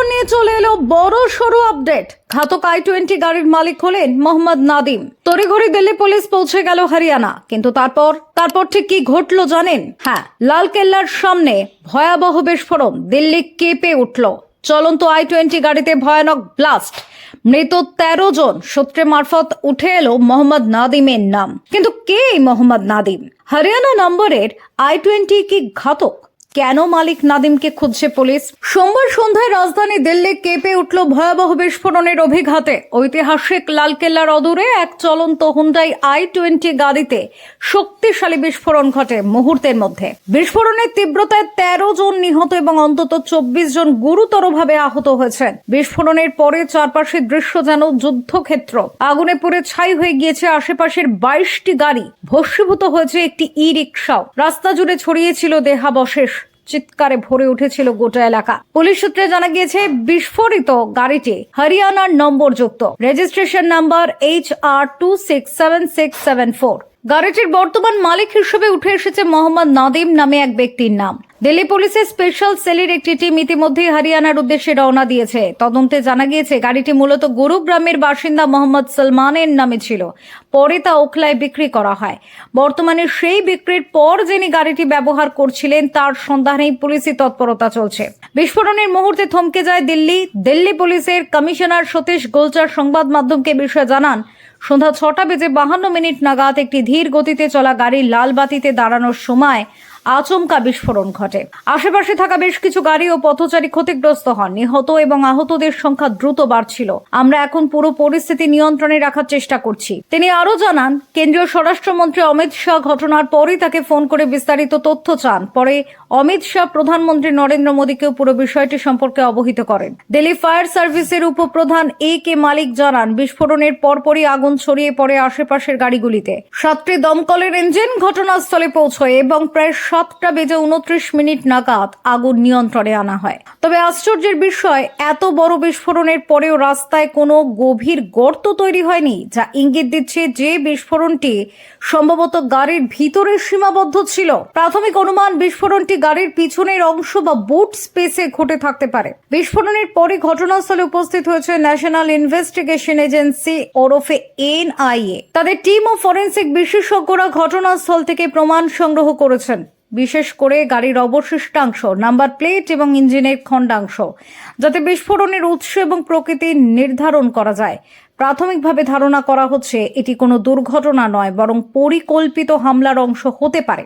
বিস্ফোরণ নিয়ে চলে এলো বড় সড়ো আপডেট ঘাতক আই টোয়েন্টি গাড়ির মালিক হলেন মোহাম্মদ নাদিম। তড়িঘড়ি দিল্লি পুলিশ পৌঁছে গেল হরিয়ানা। কিন্তু তারপর তারপর ঠিক কি ঘটলো জানেন? হ্যাঁ লাল কেল্লার সামনে ভয়াবহ বিস্ফোরণ। দিল্লি কেঁপে উঠল। চলন্ত আই টোয়েন্টি গাড়িতে ভয়ানক ব্লাস্ট মৃত তেরো জন। সূত্রে মারফত উঠে এলো মোহাম্মদ নাদিমের নাম। কিন্তু কে এই মোহাম্মদ নাদিম? হরিয়ানা নম্বরের আই টোয়েন্টি কি ঘাতক? কেন মালিক নাদিমকে খুঁজছে পুলিশ? সোমবার সন্ধ্যায় রাজধানী দিল্লি কেঁপে উঠল ভয়াবহ বিস্ফোরণের অভিঘাতে। ঐতিহাসিক লালকেল্লার অদূরে এক চলন্ত হুন্ডাই আই টোয়েন্টি গাড়িতে শক্তিশালী বিস্ফোরণ ঘটে মুহূর্তের মধ্যে। বিস্ফোরণের তীব্রতায় তেরো জন নিহত এবং অন্তত চব্বিশ জন গুরুতরভাবে আহত হয়েছেন। বিস্ফোরণের পরে চারপাশের দৃশ্য যেন যুদ্ধক্ষেত্র। আগুনে পুড়ে ছাই হয়ে গিয়েছে আশেপাশের বাইশটি গাড়ি। ভস্মীভূত হয়েছে একটি ই রিক্সাও রাস্তা জুড়ে ছড়িয়েছিল দেহাবশেষ। চিৎকারে ভরে উঠেছিল গোটা এলাকা। পুলিশ সূত্রে জানা গিয়েছে, বিস্ফোরিত গাড়িটি হরিয়ানার নম্বর যুক্ত registration number H R two six seven six seven four গাড়িটির বর্তমান মালিক হিসেবে উঠে এসেছে মোহাম্মদ নাদিম নামে এক ব্যক্তির নাম। দিল্লি পুলিশের স্পেশাল সেলের একটি টিম ইতিমধ্যেই হরিয়ানার উদ্দেশ্যে রওনা দিয়েছে। তদন্তে জানা গিয়েছে, গাড়িটি মূলত গুরুগ্রামের বাসিন্দা মোহাম্মদ সলমানের নামে ছিল। পরে তা ওখলায় বিক্রি করা হয়। বর্তমানে সেই বিক্রির পর যিনি গাড়িটি ব্যবহার করছিলেন, তার সন্ধানেই পুলিশি তৎপরতা চলছে। বিস্ফোরণের মুহূর্তে থমকে যায় দিল্লি। দিল্লি পুলিশের কমিশনার সতীশ গোলচার সংবাদ মাধ্যমকে বিষয়ে জানান সন্ধ্যা ছটা বেজে বাহান্ন মিনিট নাগাদ একটি ধীর গতিতে চলা গাড়ির লাল বাতিতে দাঁড়ানোর সময় আচমকা বিস্ফোরণ ঘটে। আশেপাশে থাকা বেশ কিছু গাড়ি ও পথচারী ক্ষতিগ্রস্ত হন। নিহত এবং আহতদের সংখ্যা দ্রুত বাড়ছিল। আমরা এখন পুরো পরিস্থিতি নিয়ন্ত্রণে রাখার চেষ্টা করছি। তিনি আরও জানান, কেন্দ্রীয় স্বরাষ্ট্রমন্ত্রী অমিত শাহ ঘটনার পরই তাকে ফোন করে বিস্তারিত তথ্য চান। পরে অমিত শাহ প্রধানমন্ত্রী নরেন্দ্র মোদীকেও পুরো বিষয়টি সম্পর্কে অবহিত করেন। দিল্লি ফায়ার সার্ভিসের উপপ্রধান এ কে মালিক জানান, বিস্ফোরণের পরপরই আগুন ছড়িয়ে পড়ে আশেপাশের গাড়িগুলিতে। সাতটি দমকলের ইঞ্জিন ঘটনাস্থলে পৌঁছয় এবং প্রায় সাতটা বেজে উনত্রিশ মিনিট নাগাদ আগুন নিয়ন্ত্রণে আনা হয়। তবে আশ্চর্যের বিষয়, এত বড় বিস্ফোরণের পরেও রাস্তায় কোনো গভীর গর্ত তৈরি হয়নি, যা ইঙ্গিত দিচ্ছে যে বিস্ফোরণটি সম্ভবত গাড়ির ভিতরে সীমাবদ্ধ ছিল। প্রাথমিক অনুমান, বিস্ফোরণটি গাড়ির পিছনের অংশ বা বুট স্পেসে ঘটে থাকতে পারে। বিস্ফোরণের পরে ঘটনাস্থলে উপস্থিত হয়েছে ন্যাশনাল ইনভেস্টিগেশন এজেন্সি, ওরফে এনআইএ। তাদের টিম ও ফরেন্সিক বিশেষজ্ঞরা ঘটনাস্থল থেকে প্রমাণ সংগ্রহ করেছেন। বিশেষ করে গাড়ির অবশিষ্টাংশ, নাম্বার প্লেট এবং ইঞ্জিনের খণ্ডাংশ, যাতে বিস্ফোরণের উৎস এবং প্রকৃতি নির্ধারণ করা যায়। প্রাথমিকভাবে ধারণা করা হচ্ছে, এটি কোনো দুর্ঘটনা নয়, বরং পরিকল্পিত হামলার অংশ হতে পারে।